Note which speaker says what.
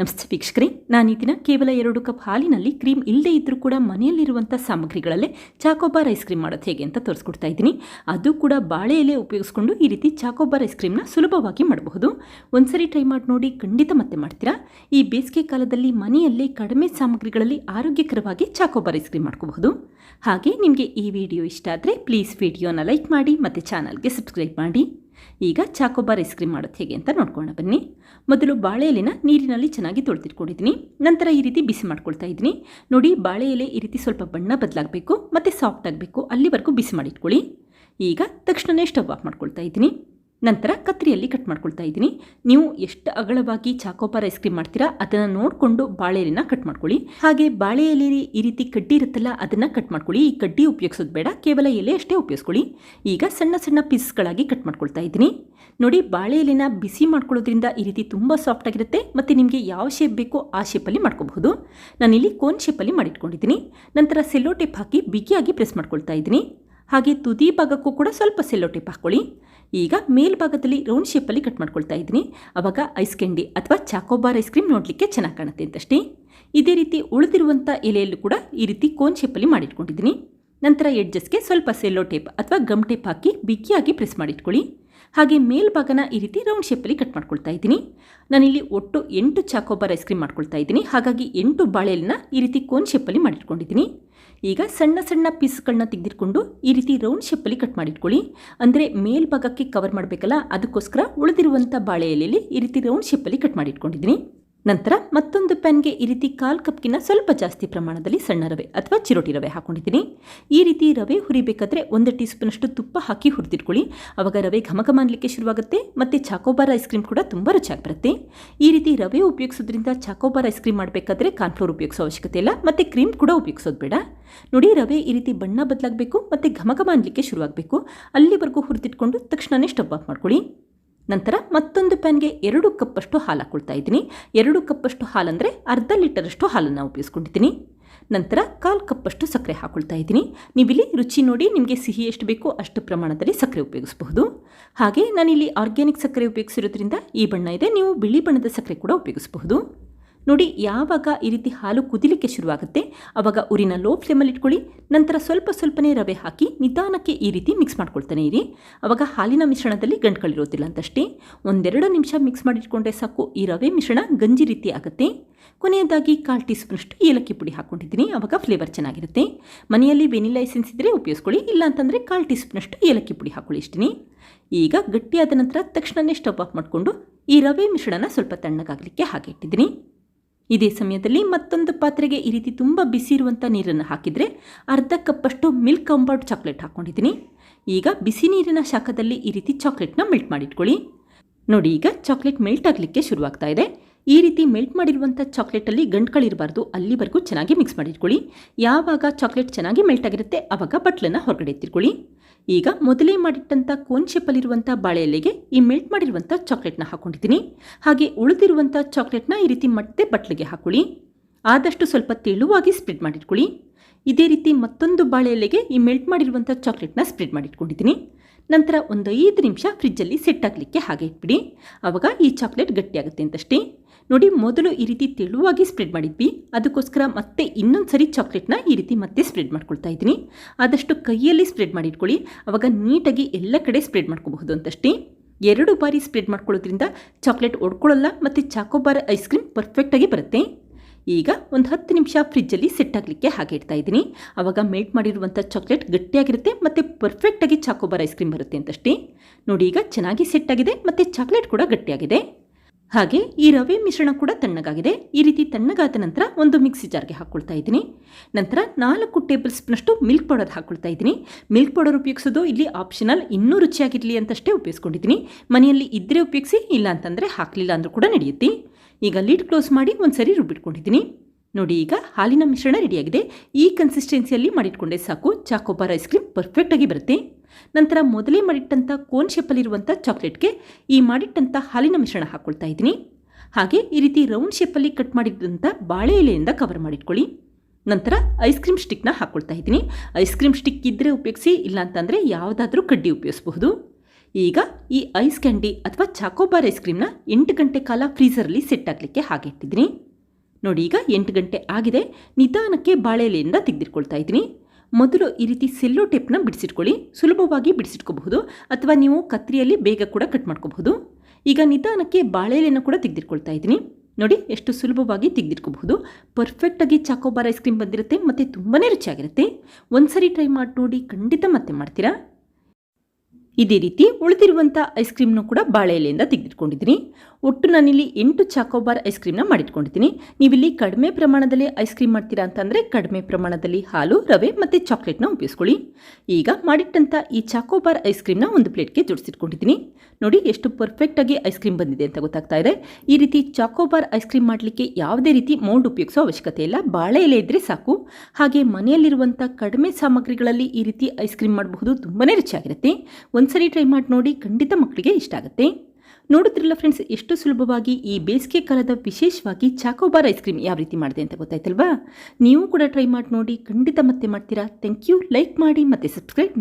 Speaker 1: ನಮಸ್ತೆ ವೀಕ್ಷಕರೇ ನಾನು ಈ ದಿನ ಕೇವಲ ಎರಡು ಕಪ್ ಹಾಲಿನಲ್ಲಿ ಕ್ರೀಮ್ ಇಲ್ಲದೇ ಇದ್ದರೂ ಕೂಡ ಮನೆಯಲ್ಲಿರುವಂಥ ಸಾಮಗ್ರಿಗಳಲ್ಲೇ ಚಾಕೋಬಾರ್ ಐಸ್ ಕ್ರೀಮ್ ಮಾಡೋದು ಹೇಗೆ ಅಂತ ತೋರಿಸ್ಕೊಡ್ತಾ ಇದ್ದೀನಿ. ಅದು ಕೂಡ ಬಾಳೆ ಎಲೆ ಉಪಯೋಗಿಸ್ಕೊಂಡು ಈ ರೀತಿ ಚಾಕೋಬಾರ್ ಐಸ್ ಕ್ರೀಮ್ನ ಸುಲಭವಾಗಿ ಮಾಡಬಹುದು. ಒಂದ್ಸರಿ ಟ್ರೈ ಮಾಡಿ ನೋಡಿ, ಖಂಡಿತ ಮತ್ತೆ ಮಾಡ್ತೀರಾ? ಈ ಬೇಸಿಗೆ ಕಾಲದಲ್ಲಿ ಮನೆಯಲ್ಲೇ ಕಡಿಮೆ ಸಾಮಗ್ರಿಗಳಲ್ಲಿ ಆರೋಗ್ಯಕರವಾಗಿ ಚಾಕೋಬಾರ್ ಐಸ್ ಕ್ರೀಮ್ ಮಾಡ್ಕೋಬಹುದು. ಹಾಗೆ ನಿಮಗೆ ಈ ವಿಡಿಯೋ ಇಷ್ಟ ಆದರೆ, ಪ್ಲೀಸ್ ವಿಡಿಯೋನ ಲೈಕ್ ಮಾಡಿ ಮತ್ತು ಚಾನಲ್ಗೆ ಸಬ್ಸ್ಕ್ರೈಬ್ ಮಾಡಿ. ಈಗ ಚಾಕೋಬಾರ್ ಐಸ್ ಕ್ರೀಮ್ ಮಾಡೋದು ಹೇಗೆ ಅಂತ ನೋಡ್ಕೊಂಡು ಬನ್ನಿ. ಮೊದಲು ಬಾಳೆ ಎಲೆನ ನೀರಿನಲ್ಲಿ ಚೆನ್ನಾಗಿ ತೊಳೆದಿಟ್ಕೊಂಡಿದ್ದೀನಿ. ನಂತರ ಈ ರೀತಿ ಬಿಸಿ ಮಾಡ್ಕೊಳ್ತಾ ಇದ್ದೀನಿ. ನೋಡಿ ಬಾಳೆ ಎಲೆ ಈ ರೀತಿ ಸ್ವಲ್ಪ ಬಣ್ಣ ಬದಲಾಗಬೇಕು, ಮತ್ತು ಸಾಫ್ಟ್ ಆಗಬೇಕು, ಅಲ್ಲಿವರೆಗೂ ಬಿಸಿ ಮಾಡಿಟ್ಕೊಳ್ಳಿ. ಈಗ ತಕ್ಷಣವೇ ಸ್ಟವ್ ಆಫ್ ಮಾಡ್ಕೊಳ್ತಾ ಇದ್ದೀನಿ. ನಂತರ ಕತ್ರಿಯಲ್ಲಿ ಕಟ್ ಮಾಡ್ಕೊಳ್ತಾ ಇದ್ದೀನಿ. ನೀವು ಎಷ್ಟು ಅಗಲವಾಗಿ ಚಾಕೋಪಾರ್ ಐಸ್ ಕ್ರೀಮ್ ಮಾಡ್ತೀರಾ, ಅದನ್ನು ನೋಡಿಕೊಂಡು ಬಾಳೆ ಎಲೆನ ಕಟ್ ಮಾಡ್ಕೊಳ್ಳಿ. ಹಾಗೆ ಬಾಳೆ ಎಲೆ ಈ ರೀತಿ ಕಡ್ಡಿ ಇರುತ್ತಲ್ಲ, ಅದನ್ನು ಕಟ್ ಮಾಡ್ಕೊಳ್ಳಿ. ಈ ಕಡ್ಡಿ ಉಪಯೋಗಿಸೋದು ಬೇಡ, ಕೇವಲ ಎಲೆ ಅಷ್ಟೇ ಉಪಯೋಗಿಸ್ಕೊಳ್ಳಿ. ಈಗ ಸಣ್ಣ ಸಣ್ಣ ಪೀಸ್ಗಳಾಗಿ ಕಟ್ ಮಾಡ್ಕೊಳ್ತಾ ಇದ್ದೀನಿ. ನೋಡಿ ಬಾಳೆ ಎಲೆನ ಬಿಸಿ ಮಾಡ್ಕೊಳ್ಳೋದ್ರಿಂದ ಈ ರೀತಿ ತುಂಬ ಸಾಫ್ಟ್ ಆಗಿರುತ್ತೆ, ಮತ್ತು ನಿಮಗೆ ಯಾವ ಶೇಪ್ ಬೇಕೋ ಆ ಶೇಪಲ್ಲಿ ಮಾಡ್ಕೋಬಹುದು. ನಾನಿಲ್ಲಿ ಕೋನ್ ಶೇಪಲ್ಲಿ ಮಾಡಿಟ್ಕೊಂಡಿದ್ದೀನಿ. ನಂತರ ಸೆಲ್ಲೋ ಟೇಪ್ ಹಾಕಿ ಬಿಗಿಯಾಗಿ ಪ್ರೆಸ್ ಮಾಡ್ಕೊಳ್ತಾ ಇದ್ದೀನಿ. ಹಾಗೆ ತುದಿ ಭಾಗಕ್ಕೂ ಕೂಡ ಸ್ವಲ್ಪ ಸೆಲ್ಲೋ ಟೇಪ್ ಹಾಕ್ಕೊಳ್ಳಿ. ಈಗ ಮೇಲ್ಭಾಗದಲ್ಲಿ ರೌಂಡ್ ಶೇಪಲ್ಲಿ ಕಟ್ ಮಾಡ್ಕೊಳ್ತಾ ಇದ್ದೀನಿ. ಆವಾಗ ಐಸ್ ಕ್ಯಾಂಡಿ ಅಥವಾ ಚಾಕೋಬಾರ್ ಐಸ್ ಕ್ರೀಮ್ ನೋಡಲಿಕ್ಕೆ ಚೆನ್ನಾಗಿ ಕಾಣುತ್ತೆ ಅಂತಷ್ಟೇ. ಇದೇ ರೀತಿ ಉಳಿದಿರುವಂಥ ಎಲೆಯಲ್ಲೂ ಕೂಡ ಈ ರೀತಿ ಕೋನ್ ಶೇಪಲ್ಲಿ ಮಾಡಿಟ್ಕೊಂಡಿದ್ದೀನಿ. ನಂತರ ಎಡ್ಜಸ್ಗೆ ಸ್ವಲ್ಪ ಸೆಲ್ಲೋ ಟೇಪ್ ಅಥವಾ ಗಮ್ ಟೇಪ್ ಹಾಕಿ ಬಿಗಿಯಾಗಿ ಪ್ರೆಸ್ ಮಾಡಿಟ್ಕೊಳ್ಳಿ. ಹಾಗೆ ಮೇಲ್ಭಾಗನ ಈ ರೀತಿ ರೌಂಡ್ ಶೇಪಲ್ಲಿ ಕಟ್ ಮಾಡ್ಕೊಳ್ತಾ ಇದ್ದೀನಿ. ನಾನಿಲ್ಲಿ ಒಟ್ಟು ಎಂಟು ಚಾಕೋಬಾರ್ ಐಸ್ ಕ್ರೀಮ್ ಮಾಡ್ಕೊಳ್ತಾ ಇದ್ದೀನಿ. ಹಾಗಾಗಿ ಎಂಟು ಬಾಳೆಲನ್ನ ಈ ರೀತಿ ಕೋನ್ ಶೇಪಲ್ಲಿ ಮಾಡಿಟ್ಕೊಂಡಿದ್ದೀನಿ. ಈಗ ಸಣ್ಣ ಸಣ್ಣ ಪೀಸ್ಗಳನ್ನ ತೆಗೆದಿಟ್ಕೊಂಡು ಈ ರೀತಿ ರೌಂಡ್ ಶೇಪಲ್ಲಿ ಕಟ್ ಮಾಡಿಟ್ಕೊಳ್ಳಿ. ಅಂದರೆ ಮೇಲ್ಭಾಗಕ್ಕೆ ಕವರ್ ಮಾಡಬೇಕಲ್ಲ, ಅದಕ್ಕೋಸ್ಕರ ಉಳಿದಿರುವಂಥ ಬಾಳೆ ಎಲೆಯಲ್ಲಿ ಈ ರೀತಿ ರೌಂಡ್ ಶೇಪಲ್ಲಿ ಕಟ್ ಮಾಡಿಟ್ಕೊಂಡಿದ್ದೀನಿ. ನಂತರ ಮತ್ತೊಂದು ಪ್ಯಾನ್ಗೆ ಈ ರೀತಿ ಕಾಲು ಕಪ್ಗಿನ ಸ್ವಲ್ಪ ಜಾಸ್ತಿ ಪ್ರಮಾಣದಲ್ಲಿ ಸಣ್ಣ ರವೆ ಅಥವಾ ಚಿರೋಟಿ ರವೆ ಹಾಕೊಂಡಿದ್ದೀನಿ. ಈ ರೀತಿ ರವೆ ಹುರಿಬೇಕಾದ್ರೆ ಒಂದು ಟೀ ಸ್ಪೂನಷ್ಟು ತುಪ್ಪ ಹಾಕಿ ಹುರಿದಿಟ್ಕೊಳ್ಳಿ. ಆವಾಗ ರವೆ ಘಮ ಘಮ ಅನ್ಲಿಕ್ಕೆ ಶುರುವಾಗುತ್ತೆ ಮತ್ತು ಚಾಕೋಬಾರ್ ಐಸ್ ಕ್ರೀಮ್ ಕೂಡ ತುಂಬ ರುಚಿಯಾಗಿ ಬರುತ್ತೆ. ಈ ರೀತಿ ರವೆ ಉಪಯೋಗಿಸೋದ್ರಿಂದ ಚಾಕೋಬಾರ್ ಐಸ್ ಕ್ರೀಮ್ ಮಾಡಬೇಕಾದ್ರೆ ಕಾರ್ನ್ಫ್ಲೋರ್ ಉಪಯೋಗಿಸೋ ಅವಶ್ಯಕತೆ ಇಲ್ಲ ಮತ್ತು ಕ್ರೀಮ್ ಕೂಡ ಉಪಯೋಗಿಸೋದು ಬೇಡ. ನೋಡಿ ರವೆ ಈ ರೀತಿ ಬಣ್ಣ ಬದಲಾಗಬೇಕು ಮತ್ತು ಘಮ ಘಮ ಅನ್ಲಿಕ್ಕೆ ಶುರುವಾಗಬೇಕು. ಅಲ್ಲಿವರೆಗೂ ಹುರಿದಿಟ್ಕೊಂಡು ತಕ್ಷಣವೇ ಸ್ಟವ್ ಆಫ್ ಮಾಡ್ಕೊಳ್ಳಿ. ನಂತರ ಮತ್ತೊಂದು ಪ್ಯಾನ್ಗೆ ಎರಡು ಕಪ್ಪಷ್ಟು ಹಾಲು ಹಾಕ್ಕೊಳ್ತಾ ಇದ್ದೀನಿ. ಎರಡು ಕಪ್ಪಷ್ಟು ಹಾಲಂದರೆ ಅರ್ಧ ಲೀಟರಷ್ಟು ಹಾಲನ್ನು ಉಪಯೋಗಿಸ್ಕೊಂಡಿದ್ದೀನಿ. ನಂತರ ಕಾಲು ಕಪ್ಪಷ್ಟು ಸಕ್ಕರೆ ಹಾಕ್ಕೊಳ್ತಾ ಇದ್ದೀನಿ. ನೀವಿಲ್ಲಿ ರುಚಿ ನೋಡಿ ನಿಮಗೆ ಸಿಹಿ ಎಷ್ಟು ಬೇಕೋ ಅಷ್ಟು ಪ್ರಮಾಣದಲ್ಲಿ ಸಕ್ಕರೆ ಉಪಯೋಗಿಸಬಹುದು. ಹಾಗೆ ನಾನಿಲ್ಲಿ ಆರ್ಗ್ಯಾನಿಕ್ ಸಕ್ಕರೆ ಉಪಯೋಗಿಸಿರೋದ್ರಿಂದ ಈ ಬಣ್ಣ ಇದೆ, ನೀವು ಬಿಳಿ ಬಣ್ಣದ ಸಕ್ಕರೆ ಕೂಡ ಉಪಯೋಗಿಸಬಹುದು. ನೋಡಿ, ಯಾವಾಗ ಈ ರೀತಿ ಹಾಲು ಕುದಿಲಿಕ್ಕೆ ಶುರುವಾಗುತ್ತೆ ಆವಾಗ ಉರಿನ ಲೋ ಫ್ಲೇಮಲ್ಲಿ ಇಟ್ಕೊಳ್ಳಿ, ನಂತರ ಸ್ವಲ್ಪ ಸ್ವಲ್ಪನೇ ರವೆ ಹಾಕಿ ನಿಧಾನಕ್ಕೆ ಈ ರೀತಿ ಮಿಕ್ಸ್ ಮಾಡ್ಕೊಳ್ತಾನೆ ಇರಿ. ಆವಾಗ ಹಾಲಿನ ಮಿಶ್ರಣದಲ್ಲಿ ಗಂಟುಗಳಿರೋದಿಲ್ಲ ಅಂತಷ್ಟೇ ಒಂದೆರಡು ನಿಮಿಷ ಮಿಕ್ಸ್ ಮಾಡಿಟ್ಕೊಂಡ್ರೆ ಸಾಕು, ಈ ರವೆ ಮಿಶ್ರಣ ಗಂಜಿ ರೀತಿ ಆಗುತ್ತೆ. ಕೊನೆಯದಾಗಿ ಕಾಲು ಟೀ ಸ್ಪೂನಷ್ಟು ಏಲಕ್ಕಿ ಪುಡಿ ಹಾಕ್ಕೊಂಡಿದ್ದೀನಿ ಆವಾಗ ಫ್ಲೇವರ್ ಚೆನ್ನಾಗಿರುತ್ತೆ. ಮನೆಯಲ್ಲಿ ವೆನಿಲಾ ಎಸೆನ್ಸ್ ಇದ್ದರೆ ಉಪಯೋಗಿಸ್ಕೊಳ್ಳಿ ಇಲ್ಲ ಅಂತಂದರೆ ಕಾಲು ಟೀ ಸ್ಪೂನಷ್ಟು ಏಲಕ್ಕಿ ಪುಡಿ ಹಾಕ್ಕೊಳ್ಳಿ ಇಷ್ಟೀನಿ. ಈಗ ಗಟ್ಟಿಯಾದ ನಂತರ ತಕ್ಷಣವೇ ಸ್ಟವ್ ಆಫ್ ಮಾಡಿಕೊಂಡು ಈ ರವೆ ಮಿಶ್ರಣನ ಸ್ವಲ್ಪ ತಣ್ಣಗಾಗಲಿಕ್ಕೆ ಹಾಗೆ ಇಟ್ಟಿದ್ದೀನಿ. ಇದೇ ಸಮಯದಲ್ಲಿ ಮತ್ತೊಂದು ಪಾತ್ರೆಗೆ ಈ ರೀತಿ ತುಂಬ ಬಿಸಿ ಇರುವಂಥ ನೀರನ್ನು ಹಾಕಿದರೆ ಅರ್ಧ ಕಪ್ಪಷ್ಟು ಮಿಲ್ಕ್ ಕಂಬರ್ಡ್ ಚಾಕ್ಲೇಟ್ ಹಾಕ್ಕೊಂಡಿದ್ದೀನಿ ಈಗ ಬಿಸಿ ನೀರಿನ ಶಾಖದಲ್ಲಿ ಈ ರೀತಿ ಚಾಕ್ಲೇಟ್ನ ಮೆಲ್ಟ್ ಮಾಡಿಟ್ಕೊಳ್ಳಿ. ನೋಡಿ, ಈಗ ಚಾಕ್ಲೇಟ್ ಮೆಲ್ಟ್ ಆಗಲಿಕ್ಕೆ ಶುರುವಾಗ್ತಾ ಇದೆ. ಈ ರೀತಿ ಮೆಲ್ಟ್ ಮಾಡಿರುವಂಥ ಚಾಕ್ಲೇಟಲ್ಲಿ ಗಂಟುಗಳಿರಬಾರ್ದು ಅಲ್ಲಿವರೆಗೂ ಚೆನ್ನಾಗಿ ಮಿಕ್ಸ್ ಮಾಡಿಟ್ಕೊಳ್ಳಿ. ಯಾವಾಗ ಚಾಕ್ಲೇಟ್ ಚೆನ್ನಾಗಿ ಮೆಲ್ಟ್ ಆಗಿರುತ್ತೆ ಆವಾಗ ಬಟ್ಲನ್ನು ಹೊರಗಡೆ ಎತ್ತಿಟ್ಕೊಳ್ಳಿ. ಈಗ ಮೊದಲೇ ಮಾಡಿಟ್ಟಂಥ ಕೋನ್ ಶೇಪಲ್ಲಿರುವಂಥ ಬಾಳೆ ಎಲೆಗೆ ಈ ಮೆಲ್ಟ್ ಮಾಡಿರುವಂಥ ಚಾಕ್ಲೇಟ್ನ ಹಾಕ್ಕೊಂಡಿದ್ದೀನಿ ಹಾಗೆ ಉಳಿದಿರುವಂಥ ಚಾಕ್ಲೇಟ್ನ ಈ ರೀತಿ ಮತ್ತೆ ಬಟ್ಲಿಗೆ ಹಾಕೊಳ್ಳಿ. ಆದಷ್ಟು ಸ್ವಲ್ಪ ತೆಳುವಾಗಿ ಸ್ಪ್ರೆಡ್ ಮಾಡಿಟ್ಕೊಳ್ಳಿ. ಇದೇ ರೀತಿ ಮತ್ತೊಂದು ಬಾಳೆ ಎಲೆಗೆ ಈ ಮೆಲ್ಟ್ ಮಾಡಿರುವಂಥ ಚಾಕ್ಲೇಟ್ನ ಸ್ಪ್ರೆಡ್ ಮಾಡಿಟ್ಕೊಂಡಿದ್ದೀನಿ. ನಂತರ ಒಂದು ಐದು ನಿಮಿಷ ಫ್ರಿಜ್ಜಲ್ಲಿ ಸೆಟ್ ಆಗಲಿಕ್ಕೆ ಹಾಗೆ ಇಟ್ಬಿಡಿ. ಆವಾಗ ಈ ಚಾಕ್ಲೇಟ್ ಗಟ್ಟಿಯಾಗುತ್ತೆ ಅಂತಷ್ಟೇ. ನೋಡಿ, ಮೊದಲು ಈ ರೀತಿ ತೆಳುವಾಗಿ ಸ್ಪ್ರೆಡ್ ಮಾಡಿದ್ವಿ. ಅದಕ್ಕೋಸ್ಕರ ಮತ್ತೆ ಇನ್ನೊಂದು ಸರಿ ಚಾಕ್ಲೇಟ್ನ ಈ ರೀತಿ ಮತ್ತೆ ಸ್ಪ್ರೆಡ್ ಮಾಡ್ಕೊಳ್ತಾ ಇದ್ದೀನಿ. ಆದಷ್ಟು ಕೈಯಲ್ಲಿ ಸ್ಪ್ರೆಡ್ ಮಾಡಿಟ್ಕೊಳ್ಳಿ. ಆವಾಗ ನೀಟಾಗಿ ಎಲ್ಲ ಕಡೆ ಸ್ಪ್ರೆಡ್ ಮಾಡ್ಕೋಬಹುದು ಅಂತಷ್ಟೇ. ಎರಡು ಬಾರಿ ಸ್ಪ್ರೆಡ್ ಮಾಡ್ಕೊಳ್ಳೋದ್ರಿಂದ ಚಾಕ್ಲೇಟ್ ಒಡ್ಕೊಳ್ಳಲ್ಲ ಮತ್ತು ಚಾಕೋಬಾರ್ ಐಸ್ ಕ್ರೀಮ್ ಪರ್ಫೆಕ್ಟಾಗಿ ಬರುತ್ತೆ. ಈಗ ಒಂದು ಹತ್ತು ನಿಮಿಷ ಫ್ರಿಜ್ಜಲ್ಲಿ ಸೆಟ್ ಆಗಲಿಕ್ಕೆ ಹಾಗೆ ಇಡ್ತಾ ಇದ್ದೀನಿ. ಆವಾಗ ಮೆಲ್ಟ್ ಮಾಡಿರುವಂಥ ಚಾಕ್ಲೇಟ್ ಗಟ್ಟಿಯಾಗಿರುತ್ತೆ ಮತ್ತು ಪರ್ಫೆಕ್ಟಾಗಿ ಚಾಕೋಬಾರ್ ಐಸ್ ಕ್ರೀಮ್ ಬರುತ್ತೆ ಅಂತಷ್ಟೇ. ನೋಡಿ, ಈಗ ಚೆನ್ನಾಗಿ ಸೆಟ್ ಆಗಿದೆ ಮತ್ತು ಚಾಕ್ಲೇಟ್ ಕೂಡ ಗಟ್ಟಿಯಾಗಿದೆ. ಹಾಗೆ ಈ ರವೆ ಮಿಶ್ರಣ ಕೂಡ ತಣ್ಣಗಾಗಿದೆ. ಈ ರೀತಿ ತಣ್ಣಗಾದ ನಂತರ ಒಂದು ಮಿಕ್ಸಿ ಜಾರ್ಗೆ ಹಾಕ್ಕೊಳ್ತಾ ಇದ್ದೀನಿ. ನಂತರ ನಾಲ್ಕು ಟೇಬಲ್ ಸ್ಪೂನಷ್ಟು ಮಿಲ್ಕ್ ಪೌಡರ್ ಹಾಕ್ಕೊಳ್ತಾ ಇದ್ದೀನಿ. ಮಿಲ್ಕ್ ಪೌಡರ್ ಉಪಯೋಗಿಸೋದು ಇಲ್ಲಿ ಆಪ್ಷನಲ್. ಇನ್ನೂ ರುಚಿಯಾಗಿರಲಿ ಅಂತಷ್ಟೇ ಉಪಯೋಗಿಸ್ಕೊಂಡಿದ್ದೀನಿ. ಮನೆಯಲ್ಲಿ ಇದ್ದರೆ ಉಪಯೋಗಿಸಿ, ಇಲ್ಲ ಅಂತಂದರೆ ಹಾಕಲಿಲ್ಲ ಅಂದರೂ ಕೂಡ ನಡೆಯುತ್ತೆ. ಈಗ ಲೀಡ್ ಕ್ಲೋಸ್ ಮಾಡಿ ಒಂದು ಸರಿ ರುಬ್ಬಿಟ್ಕೊಂಡಿದ್ದೀನಿ. ನೋಡಿ, ಈಗ ಹಾಲಿನ ಮಿಶ್ರಣ ರೆಡಿಯಾಗಿದೆ. ಈ ಕನ್ಸಿಸ್ಟೆನ್ಸಿಯಲ್ಲಿ ಮಾಡಿಟ್ಕೊಂಡೆ ಸಾಕು. ಚಾಕೋಬಾರ್ ಐಸ್ ಕ್ರೀಮ್ ಪರ್ಫೆಕ್ಟಾಗಿ ಬರುತ್ತೆ. ನಂತರ ಮೊದಲೇ ಮಾಡಿಟ್ಟಂಥ ಕೋನ್ ಶೇಪಲ್ಲಿರುವಂಥ ಚಾಕ್ಲೇಟ್ಗೆ ಈ ಮಾಡಿಟ್ಟಂಥ ಹಾಲಿನ ಮಿಶ್ರಣ ಹಾಕ್ಕೊಳ್ತಾ ಇದ್ದೀನಿ. ಹಾಗೆ ಈ ರೀತಿ ರೌಂಡ್ ಶೇಪಲ್ಲಿ ಕಟ್ ಮಾಡಿದಂಥ ಬಾಳೆ ಎಲೆಯಿಂದ ಕವರ್ ಮಾಡಿಟ್ಕೊಳ್ಳಿ. ನಂತರ ಐಸ್ ಕ್ರೀಮ್ ಸ್ಟಿಕ್ನ ಹಾಕ್ಕೊಳ್ತಾ ಇದ್ದೀನಿ. ಐಸ್ ಕ್ರೀಮ್ ಸ್ಟಿಕ್ ಇದ್ದರೆ ಉಪಯೋಗಿಸಿ ಇಲ್ಲ ಅಂತಂದರೆ ಯಾವುದಾದ್ರೂ ಕಡ್ಡಿ ಉಪಯೋಗಿಸಬಹುದು. ಈಗ ಈ ಐಸ್ ಕ್ಯಾಂಡಿ ಅಥವಾ ಚಾಕೋಬಾರ್ ಐಸ್ ಕ್ರೀಮ್ನ ಎಂಟು ಗಂಟೆ ಕಾಲ ಫ್ರೀಸರಲ್ಲಿ ಸೆಟ್ ಆಗಲಿಕ್ಕೆ ಹಾಗೆ ಇಟ್ಟಿದ್ದೀನಿ. ನೋಡಿ ಈಗ ಎಂಟು ಗಂಟೆ ಆಗಿದೆ. ನಿಧಾನಕ್ಕೆ ಬಾಳೆ ಎಲೆಯಿಂದ ತೆಗೆದಿಟ್ಕೊಳ್ತಾ ಇದ್ದೀನಿ. ಮೊದಲು ಈ ರೀತಿ ಸೆಲ್ಲೋ ಟೇಪ್ನ ಬಿಡಿಸಿಟ್ಕೊಳ್ಳಿ. ಸುಲಭವಾಗಿ ಬಿಡಿಸಿಟ್ಕೋಬಹುದು. ಅಥವಾ ನೀವು ಕತ್ರಿಯಲ್ಲಿ ಬೇಗ ಕೂಡ ಕಟ್ ಮಾಡ್ಕೋಬಹುದು. ಈಗ ನಿಧಾನಕ್ಕೆ ಬಾಳೆ ಎಲೆನ ಕೂಡ ತೆಗೆದಿಟ್ಕೊಳ್ತಾ ಇದ್ದೀನಿ. ನೋಡಿ, ಎಷ್ಟು ಸುಲಭವಾಗಿ ತೆಗೆದಿಟ್ಕೋಬಹುದು. ಪರ್ಫೆಕ್ಟಾಗಿ ಚಾಕೋಬಾರ್ ಐಸ್ ಕ್ರೀಮ್ ಬಂದಿರುತ್ತೆ, ಮತ್ತು ತುಂಬಾ ರುಚಿಯಾಗಿರುತ್ತೆ. ಒಂದ್ಸರಿ ಟ್ರೈ ಮಾಡಿ ನೋಡಿ, ಖಂಡಿತ ಮತ್ತೆ ಮಾಡ್ತೀರಾ? ಇದೇ ರೀತಿ ಉಳಿದಿರುವಂಥ ಐಸ್ ಕ್ರೀಮ್ನು ಕೂಡ ಬಾಳೆ ಎಲೆಯಿಂದ ತೆಗೆದಿಟ್ಕೊಂಡಿದ್ದೀನಿ ಒಟ್ಟು ನಾನಿಲ್ಲಿ ಎಂಟು ಚಾಕೋಬಾರ್ ಐಸ್ ಕ್ರೀಮ್ನ ಮಾಡಿಟ್ಕೊಂಡಿದ್ದೀನಿ. ನೀವಿಲ್ಲಿ ಕಡಿಮೆ ಪ್ರಮಾಣದಲ್ಲಿ ಐಸ್ ಕ್ರೀಮ್ ಮಾಡ್ತೀರಾ ಅಂತಂದರೆ ಕಡಿಮೆ ಪ್ರಮಾಣದಲ್ಲಿ ಹಾಲು, ರವೆ ಮತ್ತು ಚಾಕ್ಲೇಟ್ನ ಉಪಯೋಗಿಸ್ಕೊಳ್ಳಿ. ಈಗ ಮಾಡಿಟ್ಟಂಥ ಈ ಚಾಕೋಬಾರ್ ಐಸ್ ಕ್ರೀಮ್ನ ಒಂದು ಪ್ಲೇಟ್ಗೆ ಜೋಡಿಸಿಟ್ಕೊಂಡಿದ್ದೀನಿ. ನೋಡಿ ಎಷ್ಟು ಪರ್ಫೆಕ್ಟಾಗಿ ಐಸ್ ಕ್ರೀಮ್ ಬಂದಿದೆ ಅಂತ ಗೊತ್ತಾಗ್ತಾ ಇದೆ. ಈ ರೀತಿ ಚಾಕೋಬಾರ್ ಐಸ್ ಕ್ರೀಮ್ ಮಾಡಲಿಕ್ಕೆ ಯಾವುದೇ ರೀತಿ ಮೌಲ್ಡ್ ಉಪಯೋಗಿಸೋ ಅವಶ್ಯಕತೆ ಇಲ್ಲ. ಬಾಳೆ ಎಲೆ ಇದ್ದರೆ ಸಾಕು. ಹಾಗೆ ಮನೆಯಲ್ಲಿರುವಂಥ ಕಡಿಮೆ ಸಾಮಗ್ರಿಗಳಲ್ಲಿ ಈ ರೀತಿ ಐಸ್ ಕ್ರೀಮ್ ಮಾಡಬಹುದು ತುಂಬಾ ರುಚಿಯಾಗಿರುತ್ತೆ. ಒಂದ್ಸರಿ ಟ್ರೈ ಮಾಡಿ ನೋಡಿ ಖಂಡಿತ ಮಕ್ಕಳಿಗೆ ಇಷ್ಟ ಆಗುತ್ತೆ. ನೋಡುತ್ತಿರಲ್ಲ ಫ್ರೆಂಡ್ಸ್ ಎಷ್ಟು ಸುಲಭವಾಗಿ ಈ ಬೇಸಿಗೆ ಕಾಲದ ವಿಶೇಷವಾಗಿ ಚಾಕೋಬಾರ್ ಐಸ್ ಕ್ರೀಮ್ ಯಾವ ರೀತಿ ಮಾಡಿದೆ ಅಂತ ಗೊತ್ತಾಯ್ತಲ್ವಾ? ನೀವು ಕೂಡ ಟ್ರೈ ಮಾಡಿ ನೋಡಿ ಖಂಡಿತ ಮತ್ತೆ ಮಾಡ್ತೀರಾ. ಥ್ಯಾಂಕ್ ಯು ಲೈಕ್ ಮಾಡಿ ಮತ್ತು ಸಬ್ಸ್ಕ್ರೈಬ್ ಮಾಡಿ.